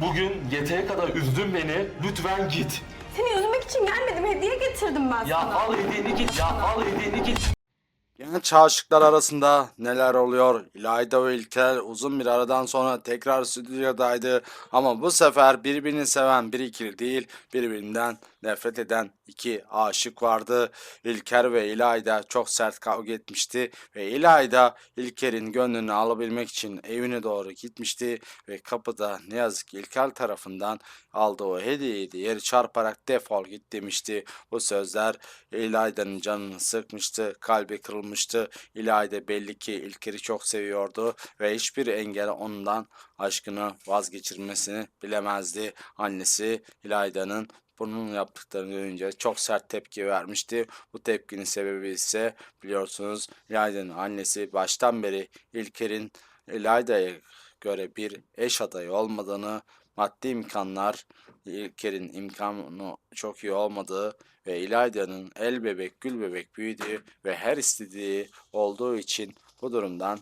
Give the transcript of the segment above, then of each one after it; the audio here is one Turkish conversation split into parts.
Bugün yeteri kadar üzdün beni. Lütfen git. Seni üzmek için gelmedim. Hediye getirdim ben Ya sana. al hediyeni git. Ya al hediyeni git. Genç aşıklar arasında neler oluyor? İlayda ve İlker uzun bir aradan sonra tekrar stüdyodaydı. Ama bu sefer birbirini seven bir ikili değil, birbirinden nefret eden iki aşık vardı. İlker ve İlayda çok sert kavga etmişti ve İlayda İlker'in gönlünü alabilmek için evine doğru gitmişti ve kapıda ne yazık ki İlker tarafından aldığı o hediyeyi de yeri çarparak defol git demişti. Bu sözler İlayda'nın canını sıkmıştı, kalbi kırılmıştı. İlayda belli ki İlker'i çok seviyordu ve hiçbir engel ondan aşkını vazgeçirmesini bilemezdi. Annesi İlayda'nın bunun yaptıklarını görünce çok sert tepki vermişti. Bu tepkinin sebebi ise biliyorsunuz İlayda'nın annesi baştan beri İlker'in İlayda'ya göre bir eş adayı olmadığını, maddi imkanlar İlker'in imkanı çok iyi olmadığı ve İlayda'nın el bebek gül bebek büyüdüğü ve her istediği olduğu için bu durumdan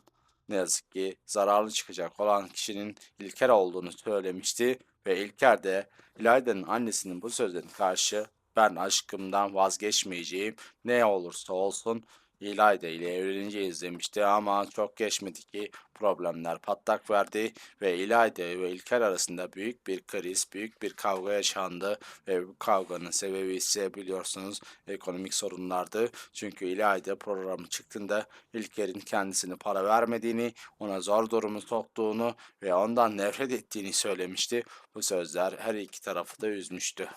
ne yazık ki zararlı çıkacak olan kişinin İlker olduğunu söylemişti ve İlker de İlayda'nın annesinin bu sözlerine karşı ben aşkımdan vazgeçmeyeceğim. Ne olursa olsun İlayda ile evleneceğiz demişti ama çok geçmedi ki problemler patlak verdi ve İlayda ve İlker arasında büyük bir kriz, büyük bir kavga yaşandı ve bu kavganın sebebi ise biliyorsunuz ekonomik sorunlardı. Çünkü İlayda programı çıktığında İlker'in kendisine para vermediğini, ona zor durumu soktuğunu ve ondan nefret ettiğini söylemişti. Bu sözler her iki tarafı da üzmüştü.